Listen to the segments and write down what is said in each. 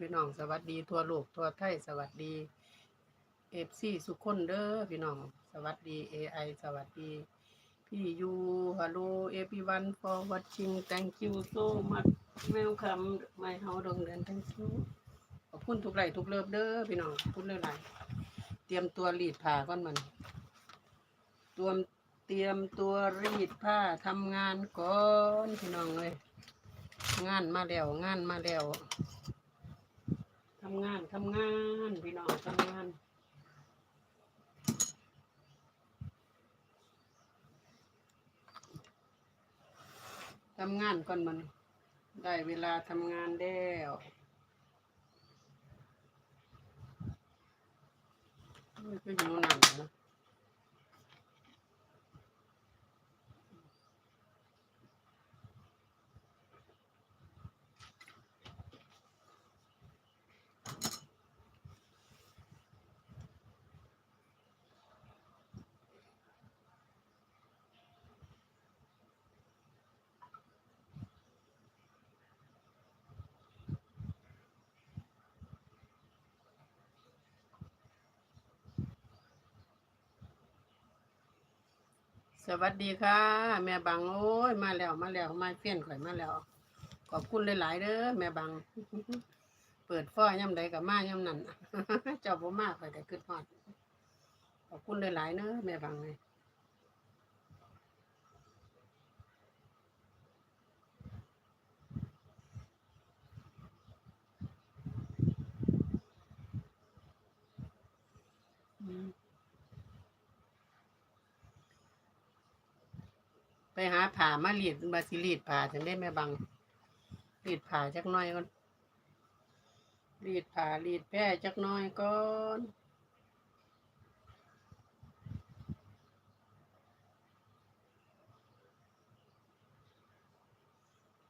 พี่น้องสวัสดีทั่วโลกทั่วไทยสวัสดีเอฟซีสุขคนเด้อพี่น้องสวัสดี AI สวัสดีพี่ยูฮัลโหล everyone for watching thank you so much welcome my house ดงเดือน thank you ขอบคุณทุกไลทุกเลิฟเด้อพี่น้องขอบคุณหลายๆเตรียมตัวรีดผ้าก่อนมันตัวเตรียมตัวรีดผ้าทำงานก่อนพี่น้องเลยงานมาแล้วงานมาแล้วำงานทำงานพี่น้องทำงานทำงานก่อนมัน ได้เวลาทำงานแล้วไม่ก็หิว สวัสดีค่ะ แม่บังโอ้ยมาแล้วมาแล้วมาเฟี้ยนข่อยมาแล้ว ขอบคุณหลายๆเด้อแม่บัง เปิดฟ้อย่ำใดกับมาย่ำนั่นเจ้าบ่มากข่อยก็ขึ้นฮอด ขอบคุณหลายๆเด้อแม่บังเลย อืม ไปหาผ่ามาลีดบาสิลีดผ่าจังได้แม่บังลีดผ่าจักน้อยก่อนลีดผ่าลีดแพร่จักน้อยก่อน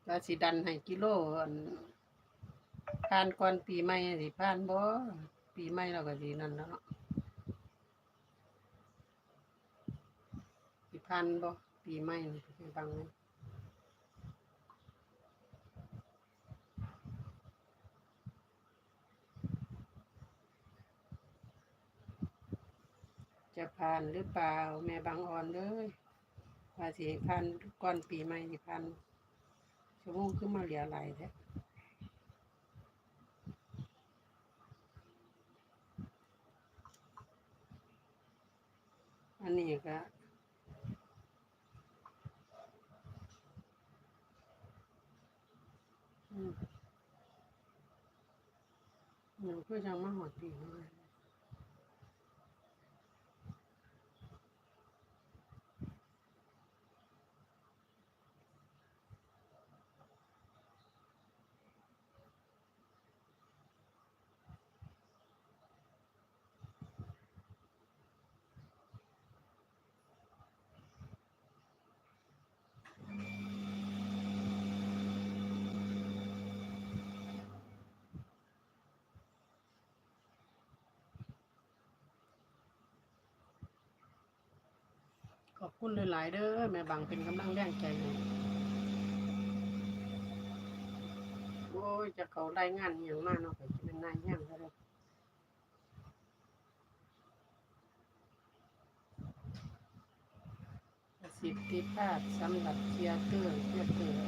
บาสิดันให้กิโลอันผ่านก่อนปีใหม่สิผ่านบ่ปีใหม่เราก็สินั่นแล้วเนาะสิพันบ่ ปีใหม่นี่ให้ฟังไหมจะผ่านหรือเปล่า แม่บางอ่อนเลยว่าสิให้พันก่อนปีใหม่สิพันชั่วโมงขึ้นมาเหลือหลายแท้อันนี้ก็ อืมอืมเพื่อจังมาหอดปีนี่เลย อบคุณหลาย ๆ เด้อแม่บางเป็นกำลังแรงใจโอ้ยจะเขารายงานอย่างมากเนาะไปจะเป็นนายย่างแล้วประสิทธิภาพสำหรับเทียเตอร์เทียเตอร์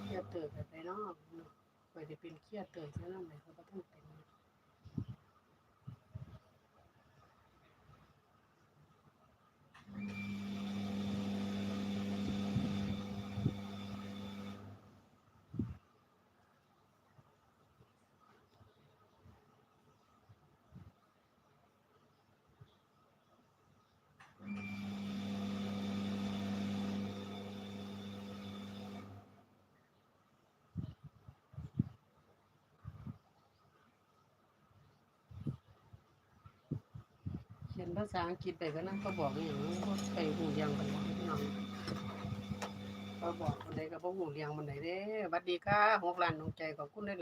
เทียเตอร์แบบไหนเนาะไปจะเป็นเทียเตอร์ซะนั่ไหนเขาก็ต้องเป็น นภาษาอังกฤษไปก็นั่นก็บอกอย่างนี้ไปหูเรียังมันพี่น้องก็บอกคนใดก็บอกหูเรียังมันไหนเด้สวัสดีค่ะหกล้านดวงใจขอบคุณหลาย